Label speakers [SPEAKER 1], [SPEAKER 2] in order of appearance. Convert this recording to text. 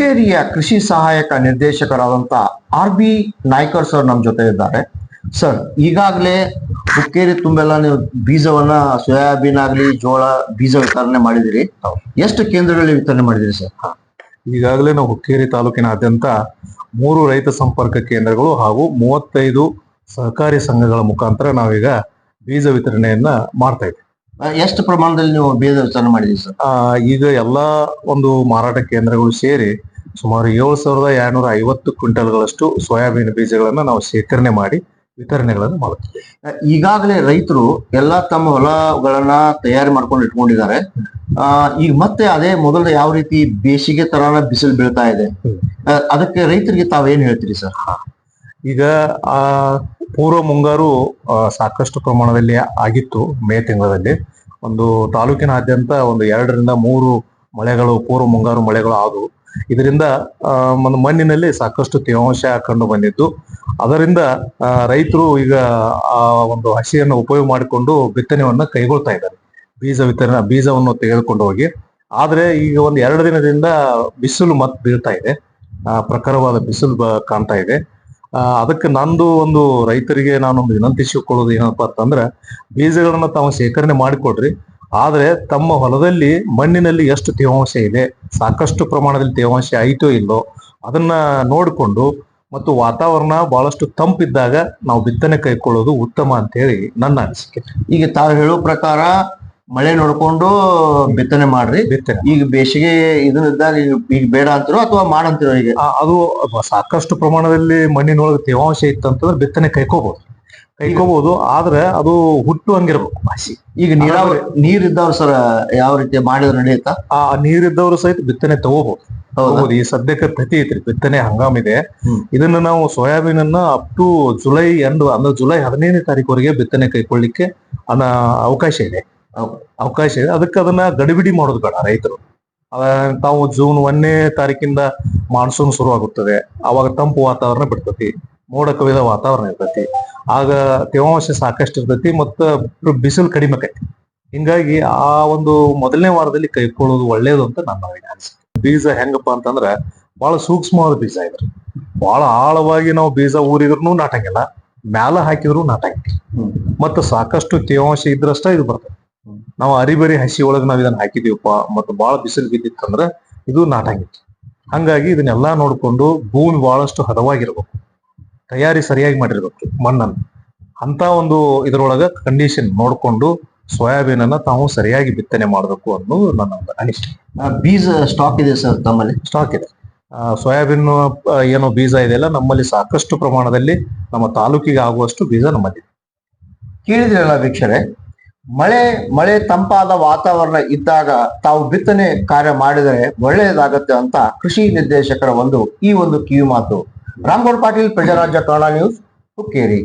[SPEAKER 1] ಹುಕ್ಕೇರಿಯ ಕೃಷಿ ಸಹಾಯಕ ನಿರ್ದೇಶಕರಾದಂತ ಆರ್ ಬಿ ನಾಯ್ಕರ್ ಸರ್ ನಮ್ಮ ಜೊತೆ ಇದ್ದಾರೆ. ಸರ್ ಈಗಾಗಲೇ ಹುಕ್ಕೇರಿ ತುಂಬೆಲ್ಲ ನೀವು ಬೀಜವನ್ನ ಸೋಯಾಬೀನ್ ಆಗ್ಲಿ ಜೋಳ ಬೀಜ ವಿತರಣೆ ಮಾಡಿದಿರಿ. ಎಷ್ಟು ಕೇಂದ್ರಗಳಲ್ಲಿ ವಿತರಣೆ ಮಾಡಿದಿರಿ ಸರ್?
[SPEAKER 2] ಈಗಾಗಲೇ ನಾವು ಹುಕ್ಕೇರಿ ತಾಲೂಕಿನಾದ್ಯಂತ ಮೂರು ರೈತ ಸಂಪರ್ಕ ಕೇಂದ್ರಗಳು ಹಾಗೂ ಮೂವತ್ತೈದು ಸಹಕಾರಿ ಸಂಘಗಳ ಮುಖಾಂತರ ನಾವೀಗ ಬೀಜ ವಿತರಣೆಯನ್ನ ಮಾಡ್ತಾ ಇದ್ದೀವಿ
[SPEAKER 1] ಎಷ್ಟು ಪ್ರಮಾಣದಲ್ಲಿ ನೀವು ಬೀಜ ವಿತರಣೆ ಮಾಡಿದಿರಿ ಸರ್?
[SPEAKER 2] ಈಗ ಎಲ್ಲಾ ಒಂದು ಮಾರಾಟ ಕೇಂದ್ರಗಳು ಸೇರಿ ಸುಮಾರು ಏಳು ಸಾವಿರದ ಎರಡ್ನೂರ ಐವತ್ತು ಕ್ವಿಂಟಲ್ಗಳಷ್ಟು ಸೋಯಾಬೀನ್ ಬೀಜಗಳನ್ನ ನಾವು ಶೇಖರಣೆ ಮಾಡಿ ವಿತರಣೆಗಳನ್ನು ಮಾಡುತ್ತೇವೆ.
[SPEAKER 1] ಈಗಾಗಲೇ ರೈತರು ಎಲ್ಲಾ ತಮ್ಮ ಹೊಲಗಳನ್ನ ತಯಾರಿ ಮಾಡ್ಕೊಂಡು ಇಟ್ಕೊಂಡಿದ್ದಾರೆ. ಈಗ ಮತ್ತೆ ಅದೇ ಮೊದಲ ಯಾವ ರೀತಿ ಬೇಸಿಗೆ ತರಾನ ಬಿಸಿಲು ಬೀಳ್ತಾ ಇದೆ? ಅದಕ್ಕೆ ರೈತರಿಗೆ ತಾವೇನ್ ಹೇಳ್ತೀರಿ ಸರ್?
[SPEAKER 2] ಈಗ ಆ ಪೂರ್ವ ಮುಂಗಾರು ಸಾಕಷ್ಟು ಪ್ರಮಾಣದಲ್ಲಿ ಆಗಿತ್ತು ಮೇ ತಿಂಗಳಲ್ಲಿ. ಒಂದು ತಾಲೂಕಿನಾದ್ಯಂತ ಒಂದು ಎರಡರಿಂದ ಮೂರು ಮಳೆಗಳು, ಪೂರ್ವ ಮುಂಗಾರು ಮಳೆಗಳು ಆದವು. ಇದರಿಂದ ಒಂದು ಮಣ್ಣಿನಲ್ಲಿ ಸಾಕಷ್ಟು ತೇವಾಂಶ ಕಂಡು ಬಂದಿದ್ದು ಅದರಿಂದ ರೈತರು ಈಗ ಆ ಒಂದು ಹಸಿಯನ್ನು ಉಪಯೋಗ ಮಾಡಿಕೊಂಡು ಬಿತ್ತನೆಯನ್ನ ಕೈಗೊಳ್ತಾ ಇದ್ದಾರೆ. ಬೀಜ ವಿತರಣೆ ಬೀಜವನ್ನು ತೆಗೆದುಕೊಂಡು ಹೋಗಿ. ಆದ್ರೆ ಈಗ ಒಂದು ಎರಡು ದಿನದಿಂದ ಬಿಸಿಲು ಮತ್ತೆ ಬೀಳ್ತಾ ಇದೆ. ಆ, ಪ್ರಖರವಾದ ಬಿಸಿಲು ಕಾಣ್ತಾ ಇದೆ. ಅದಕ್ಕೆ ನಂದು ಒಂದು ರೈತರಿಗೆ ನಾನೊಂದು ವಿನಂತಿಸಿಕೊಳ್ಳೋದು ಏನಪ್ಪಾ ಅಂತಂದ್ರೆ ಬೀಜಗಳನ್ನ ತಾವು ಶೇಖರಣೆ ಮಾಡಿಕೊಡ್ರಿ. ಆದ್ರೆ ತಮ್ಮ ಹೊಲದಲ್ಲಿ ಮಣ್ಣಿನಲ್ಲಿ ಎಷ್ಟು ತೇವಾಂಶ ಇದೆ ಸಾಕಷ್ಟು ಪ್ರಮಾಣದಲ್ಲಿ ತೇವಾಂಶ ಐತೋ ಇಲ್ಲೋ ಅದನ್ನ ನೋಡಿಕೊಂಡು ಮತ್ತು ವಾತಾವರಣ ಬಹಳಷ್ಟು ತಂಪಿದ್ದಾಗ ನಾವು ಬಿತ್ತನೆ ಕೈಕೊಳ್ಳೋದು ಉತ್ತಮ ಅಂತ ಹೇಳಿ ನನ್ನ ಅನಿಸಿಕೆ.
[SPEAKER 1] ಈಗ ತಾವು ಹೇಳೋ ಪ್ರಕಾರ ಮಳೆ ನೋಡ್ಕೊಂಡು ಬಿತ್ತನೆ ಮಾಡ್ರಿ.
[SPEAKER 2] ಬಿತ್ತನೆ.
[SPEAKER 1] ಈಗ ಬೇಸಿಗೆ ಇದನ್ನಿದ್ದಾಗ ಈಗ ಈಗ ಬೇಡ ಅಂತಿರೋ ಅಥವಾ ಮಾಡಂತಿರೋ ಈಗ?
[SPEAKER 2] ಅದು ಸಾಕಷ್ಟು ಪ್ರಮಾಣದಲ್ಲಿ ಮಣ್ಣಿನೊಳಗೆ ತೇವಾಂಶ ಇತ್ತಂತಂದ್ರೆ ಬಿತ್ತನೆ ಕೈಕೋಬಹುದು ಕೈಕೋಬಹುದು ಆದ್ರೆ ಅದು ಹುಟ್ಟು ಹಂಗಿರ್ಬೇಕು.
[SPEAKER 1] ಭಾಷೆ ಈಗ ನೀರಾವರಿ ನೀರ್ ಇದ್ದವ್ರು ಸರ್ ಯಾವ ರೀತಿ ಮಾಡಿದ್ರೆ ನಡೆಯುತ್ತಾ?
[SPEAKER 2] ಆ ನೀರಿದ್ದವರು ಸಹಿತ ಬಿತ್ತನೆ ತಗೋಬಹುದು
[SPEAKER 1] ಹೌದಾ?
[SPEAKER 2] ಈ ಸದ್ಯಕ್ಕೆ ತತಿ ಐತ್ರಿ ಬಿತ್ತನೆ ಹಂಗಾಮ್ ಇದೆ. ಇದನ್ನ ನಾವು ಸೋಯಾಬೀನ್ ಅನ್ನ ಅಪ್ ಟು ಜುಲೈ ಎಂಡ್ ಅಂದ್ರೆ ಜುಲೈ ಹದಿನೈದನೇ ತಾರೀಕುವರೆಗೆ ಬಿತ್ತನೆ ಕೈಕೊಳ್ಳಿಕ್ಕೆ ಅನ್ನ ಅವಕಾಶ ಇದೆ. ಅವಕಾಶ ಇದೆ. ಅದಕ್ಕೆ ಅದನ್ನ ಗಡಿಬಿಡಿ ಮಾಡೋದು ಬೇಡ ರೈತರು. ತಾವು ಜೂನ್ ಒಂದನೇ ತಾರೀಕಿಂದ ಮಾನ್ಸೂನ್ ಶುರು ಆಗುತ್ತದೆ ಅವಾಗ ತಂಪು ವಾತಾವರಣ ಬಿಡ್ತತಿ. ಮೋಡ ಕವಿದ ವಾತಾವರಣ ಇರ್ತೈತಿ. ಆಗ ತೇವಾಂಶ ಸಾಕಷ್ಟು ಇರ್ತೈತಿ ಮತ್ತ ಬಿಸಿಲು ಕಡಿಮೆ ಆಕೈತಿ. ಹಿಂಗಾಗಿ ಆ ಒಂದು ಮೊದಲನೇ ವಾರದಲ್ಲಿ ಕೈಕೊಳ್ಳೋದು ಒಳ್ಳೇದು ಅಂತ ನನ್ನ ಅನಿಸುತ್ತೆ ಬೀಜ ಹೆಂಗಪ್ಪ ಅಂತಂದ್ರ ಬಹಳ ಸೂಕ್ಷ್ಮವಾದ ಬೀಜ ಇದ್ರಿ. ಬಹಳ ಆಳವಾಗಿ ನಾವು ಬೀಜ ಊರಿದ್ರು ನಾಟಂಗಿಲ್ಲ. ಮ್ಯಾಲ ಹಾಕಿದ್ರು ನಾಟಂಗಿಲ್ಲ. ಮತ್ತ ಸಾಕಷ್ಟು ತೇವಾಂಶ ಇದ್ರಷ್ಟ ಇದು ಬರ್ತದೆ. ನಾವು ಅರಿಬರಿ ಹಸಿ ಒಳಗೆ ನಾವ್ ಇದನ್ನ ಹಾಕಿದೀವಪ್ಪ ಮತ್ತು ಬಹಳ ಬಿಸಿಲು ಬಿದ್ದಿತ್ತಂದ್ರ ಇದು ನಾಟಂಗಿತ್ತು. ಹಂಗಾಗಿ ಇದನ್ನೆಲ್ಲಾ ನೋಡ್ಕೊಂಡು ಭೂಮಿ ಬಹಳಷ್ಟು ಹದವಾಗಿರ್ಬೇಕು. ತಯಾರಿ ಸರಿಯಾಗಿ ಮಾಡಿರ್ಬೇಕು ಮಣ್ಣನ್ನು. ಅಂತ ಒಂದು ಇದರೊಳಗ ಕಂಡೀಷನ್ ನೋಡಿಕೊಂಡು ಸೋಯಾಬೀನ್ ಅನ್ನ ತಾವು ಸರಿಯಾಗಿ ಬಿತ್ತನೆ ಮಾಡಬೇಕು ಅನ್ನೋದು ನನ್ನ ಒಂದು ಅನಿಸಿಕೆ.
[SPEAKER 1] ಬೀಜ ಸ್ಟಾಕ್ ಇದೆ ಸರ್ ತಮ್ಮಲ್ಲಿ?
[SPEAKER 2] ಸ್ಟಾಕ್ ಇದೆ. ಸೋಯಾಬೀನ್ ಏನು ಬೀಜ ಇದೆಯಲ್ಲ ನಮ್ಮಲ್ಲಿ ಸಾಕಷ್ಟು ಪ್ರಮಾಣದಲ್ಲಿ ನಮ್ಮ ತಾಲೂಕಿಗೆ ಆಗುವಷ್ಟು ಬೀಜ ನಮ್ಮಲ್ಲಿ
[SPEAKER 1] ಕೇಳಿದ್ರಲ್ಲ ವೀಕ್ಷರೆ ಮಳೆ ಮಳೆ ತಂಪಾದ ವಾತಾವರಣ ಇದ್ದಾಗ ತಾವು ಬಿತ್ತನೆ ಕಾರ್ಯ ಮಾಡಿದರೆ ಒಳ್ಳೆಯದಾಗತ್ತೆ ಅಂತ ಕೃಷಿ ನಿರ್ದೇಶಕರ ಒಂದು ಈ ಒಂದು ಕಿವಿ ಮಾತು. रामगोड पाटील प्रजाराज्य कळा न्यूज हुक्केरी